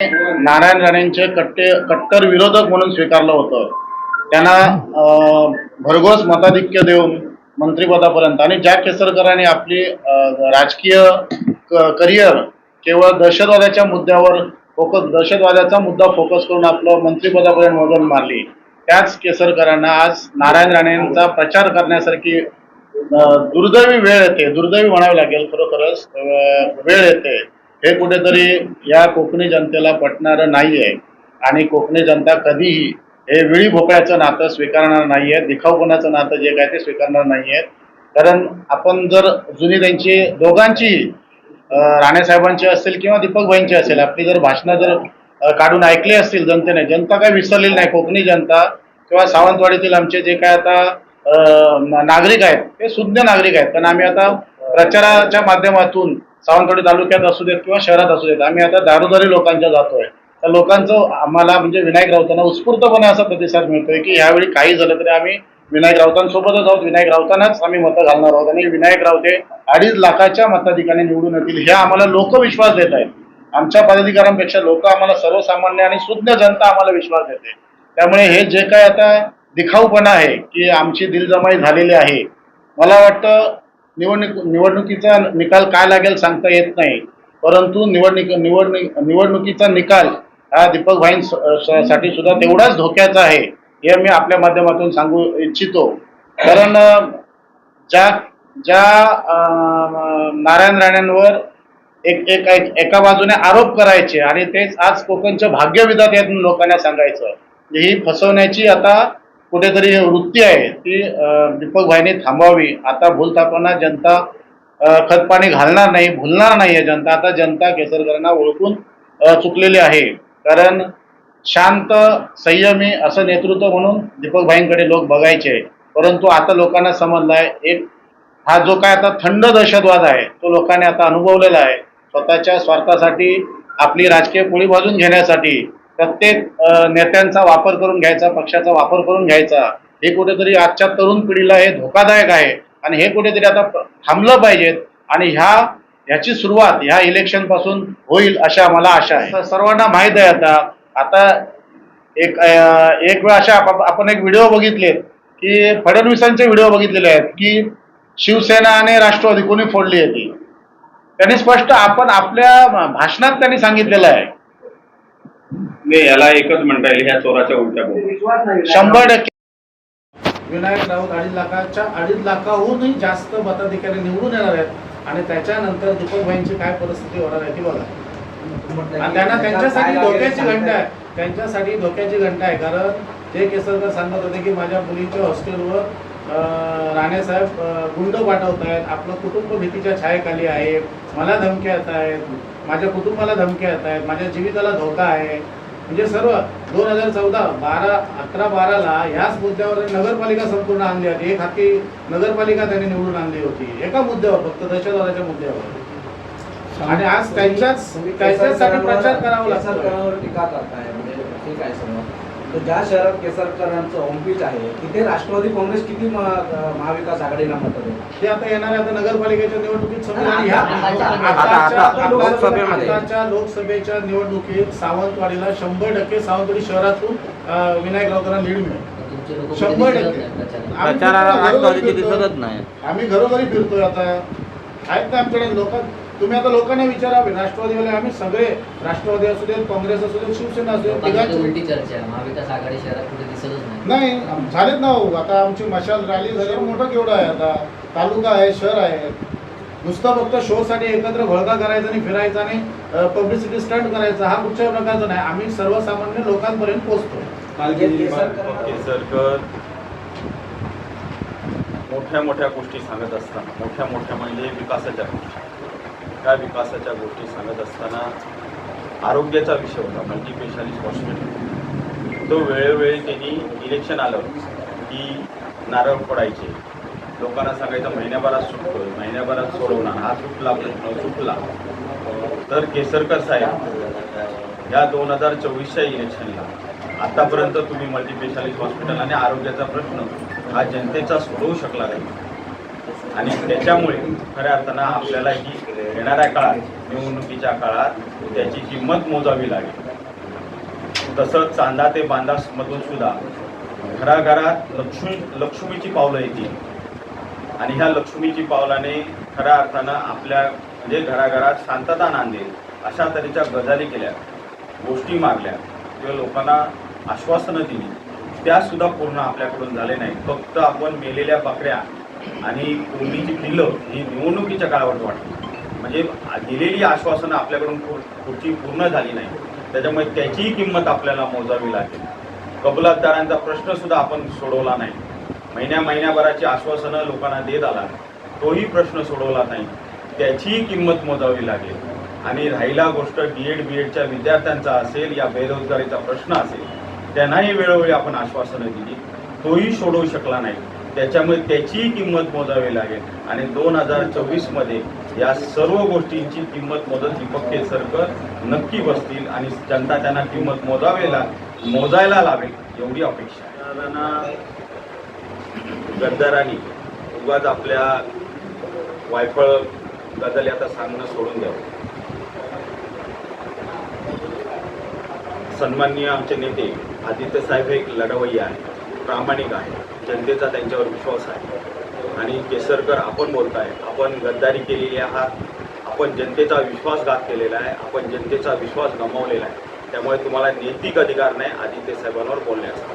नारायण राणेंचे कट्टे कट्टर विरोधक म्हणून स्वीकारलं होतं. त्यांना भरघोस मताधिक्य देऊन मंत्रिपदापर्यंत आणि ज्या केसरकरांनी आपली राजकीय करिअर केवळ दहशतवादाच्या मुद्द्यावर फोकस दहशतवादाचा मुद्दा फोकस करून आपलं मंत्रिपदापर्यंत मदत मारली. त्याच केसरकरांना आज नारायण राणेंचा प्रचार करण्यासारखी दुर्दैवी वेळ येते. दुर्दैवी म्हणावी लागेल खरोखरच वेळ येते. हे कुठेतरी या कोकणी जनतेला पटणारं नाही आहे आणि कोकणी जनता कधीही हे विळी भोपळ्याचं नातं स्वीकारणार नाही आहे दिखाऊपणाचं नातं जे काय ते स्वीकारणार नाही आहेत कारण आपण जर जुनी त्यांची दोघांची राणेसाहेबांची असेल किंवा दीपक भाईंची असेल आपली जर भाषणं जर काढून ऐकली असतील जनतेने जनता काय विसरलेली नाही कोकणी जनता किंवा सावंतवाडीतील आमचे जे काय आता नागरिक आहेत ते शुद्ध नागरिक आहेत. कारण आम्ही आता प्रचाराच्या माध्यमातून सावंतवाडी तालुक्यात असू देत किंवा शहरात असू देत आम्ही आता दारोदारी लोकांच्या जातोय. तर लोकांचं आम्हाला म्हणजे विनायक राऊतांना उत्स्फूर्तपणे असा प्रतिसाद मिळतोय की यावेळी काही झालं तरी आम्ही विनायक राऊतांसोबतच आहोत. विनायक राऊतांनाच आम्ही मतं घालणार आहोत आणि विनायक राऊते अडीच लाखाच्या मताधिकाने निवडून येतील हे आम्हाला लोक विश्वास देत आहेत. आमच्या पदाधिकाऱ्यांपेक्षा लोक आम्हाला सर्वसामान्य आणि शुद्ध जनता आम्हाला विश्वास देते. त्यामुळे हे जे काय आता दिखाऊपणा आहे की आमची दिलजमाई झालेली आहे मला वाटतं निवडणूक निवडणुकीचा निकाल काय लागेल सांगता येत नाही. परंतु निवडणूक निवडणूक निवडणुकीचा निकाल हा दीपकसाठी सुद्धा तेवढाच धोक्याचा आहे हे मी आपल्या माध्यमातून सांगू इच्छितो. कारण ज्या ज्या नारायण राणेंवर एक एक एका बाजूने आरोप करायचे आणि तेच आज कोकणचं भाग्यविधात यातून लोकांना सांगायचं. ही फसवण्याची आता कुठेतरी वृत्ती आहे ती दीपक भाईने थांबावी आता भूलथापांना जनता खतपाणी घालणार नाही भुलणार नाही आहे जनता. आता जनता केसरकरांना ओळखून चुकलेली आहे. कारण शांत संयमी असं नेतृत्व म्हणून दीपक भाईंकडे लोक बघायचे. परंतु आता लोकांना समजलाय एक हा जो काय आता थंड दहशतवाद आहे तो लोकांनी आता अनुभवलेला आहे. स्वतःच्या स्वार्थासाठी आपली राजकीय पोळी बाजून घेण्यासाठी. प्रत्येक नेत्यांचा वापर करून घ्यायचा पक्षाचा वापर करून घ्यायचा हे कुठेतरी आजच्या तरुण पिढीला हे धोकादायक आहे. आणि हे कुठेतरी आता थांबलं पाहिजेत. आणि ह्या ह्याची सुरुवात ह्या इलेक्शनपासून होईल अशा मला आशा आहे. सर्वांना माहीत आहे आता आता एक एक वेळ अशा आप- आपण एक व्हिडिओ बघितले की फडणवीसांचे व्हिडिओ बघितलेले आहेत की शिवसेना आणि राष्ट्रवादी कोणी फोडली आहे ती. त्यांनी स्पष्ट आपण आपल्या भाषणात त्यांनी सांगितलेलं आहे. नाही याला एकच म्हणता येईल ह्या चोराच्या उलट्या बोल शंभर टक्के. विनायक राऊत अडीच लाखाच्या अडीच लाखाहूनही जास्त मताधिकारी निवडून येणार आहेत. आणि त्याच्यानंतर दीपक भाईंची काय परिस्थिती होणार आहे ती बघा. आणि त्यांना त्यांच्यासाठी धोक्याची घंटा आहे. त्यांच्यासाठी धोक्याची घंटा आहे. कारण जे केसरकर सांगत होते की माझ्या मुलीच्या हॉस्टेलवर राणेसाहेब गुंड पाठवत आहेत. आपलं कुटुंब भीतीच्या छायेखाली आहे. मला धमक्या येत आहेत. माझ्या कुटुंबाला धमक्या येत आहेत. माझ्या जीविताला धोका आहे. म्हणजे सर्व दोन हजार चौदा बारा अकरा बाराला ह्याच मुद्द्यावर नगरपालिका संपूर्ण आणली होती. एक हाती नगरपालिका त्यांनी निवडून आणली होती. एका मुद्द्यावर फक्त दहशतवादाच्या मुद्द्यावर. आणि आज त्यांच्याच त्यांच्याचसाठी प्रचार करावा लागतो टीका करताय. म्हणजे ठीक आहे सर तर ज्या शहरात केसरकरांचं होमपीच आहे तिथे राष्ट्रवादी काँग्रेस किती म- महाविकास आघाडीला मतं ते आता येणाऱ्या आता नगरपालिकेच्या निवडणुकीत समोर आणि ह्या आता- आता- आताच्या- लोकसभेच्या निवडणुकीत सावंतवाडीला शंभर टक्के सावंतवाडी शहरातून विनायक राऊतांना लीड मिळेल. शंभर टक्के. आम्ही घरोघरी फिरतोय आता. आहेत ना आमच्याकडे लोक? तुम्ही आता लोकांना विचारावे राष्ट्रवादीवाले आम्ही सगळे राष्ट्रवादी असू देत काँग्रेस असू देत शिवसेना असू देत उलटी चर्चा आहे. महाविकास आघाडी शहरात कुठे दिसतच नाही. झालेत ना हो. आता आमची मशाल रॅली झाली मोठं केवढं आहे आता. तालुका आहे शहर आहे. नुसतं फक्त शो साठी एकत्र घोळका करायचा आणि फिरायचा आणि पब्लिसिटी स्टंट करायचा हा कुठच्याही प्रकारचा नाही. आम्ही सर्वसामान्य लोकांपर्यंत पोहोचतो मोठ्या मोठ्या गोष्टी सांगत असताना मोठ्या मोठ्या म्हणजे विकासाच्या गोष्टी. त्या विकासाच्या गोष्टी सांगत असताना आरोग्याचा विषय होता मल्टीपेशालिस्ट हॉस्पिटल तो वेळोवेळी त्यांनी इलेक्शन आलं की नारळ फोडायचे. लोकांना सांगायचं महिन्याभरात सुटतोय महिन्याभरात सोडवणार हा सुटला प्रश्न सुटला. तर केसरकर साहेब या दोन हजार चोवीसच्या इलेक्शनला आतापर्यंत तुम्ही मल्टीपेशालिस्ट हॉस्पिटल आणि आरोग्याचा प्रश्न हा जनतेचा सोडवू शकला नाही. आणि त्याच्यामुळे खऱ्या अर्थानं आपल्याला ही येणाऱ्या काळात निवडणुकीच्या काळात त्याची किंमत मोजावी लागेल. तसंच चांदा ते बांदामधून सुद्धा घराघरात लक्ष्मी लक्ष्मीची पावलं येतील. आणि ह्या लक्ष्मीची पावलाने खऱ्या अर्थानं आपल्या म्हणजे घराघरात शांतता नांदेल अशा तऱ्हेच्या गजाली केल्या गोष्टी मागल्या किंवा लोकांना आश्वासनं दिली. त्यासुद्धा पूर्ण आपल्याकडून झाले नाही फक्त आपण मेलेल्या बकऱ्या आणि कोंबडीची पिल्लं ही निवडणुकीच्या काळावर वाटली म्हणजे दिलेली आश्वासनं आपल्याकडून पुढची पूर्ण झाली नाही. त्याच्यामुळे त्याचीही किंमत आपल्याला मोजावी लागेल. कबलातदारांचा प्रश्न सुद्धा आपण सोडवला नाही. महिन्या महिन्याभराची आश्वासनं लोकांना देत आला तोही प्रश्न सोडवला नाही. त्याचीही किंमत मोजावी लागेल. आणि राहिला गोष्ट डी एड बी एडच्या विद्यार्थ्यांचा असेल या बेरोजगारीचा प्रश्न असेल त्यांनाही वेळोवेळी आपण आश्वासनं दिली. तोही सोडवू शकला नाही. त्याच्यामुळे त्याचीही किंमत मोजावी लागेल. आणि दोन हजार चोवीसमध्ये या सर्व गोष्टींची किंमत मोजत दीपक केसरकर नक्की बसतील आणि जनता त्यांना किंमत मोजावेला मोजायला लावेल एवढी अपेक्षा गद्दारांनी उगाच आपल्या वायफळ गजल आता सांगणं सोडून द्यावं सन्माननीय आमचे नेते आदित्य साहेब एक लढवय्या आहे प्रामाणिक आहे. जनतेचा त्यांच्यावर विश्वास आहे. आणि केसरकर आपण बोलताय आपण गद्दारी केलेली आहात. आपण जनतेचा विश्वासघात केलेला आहे. आपण जनतेचा विश्वास गमावलेला आहे. त्यामुळे तुम्हाला नैतिक अधिकार नाही आदित्य साहेबांवर बोलण्याचा.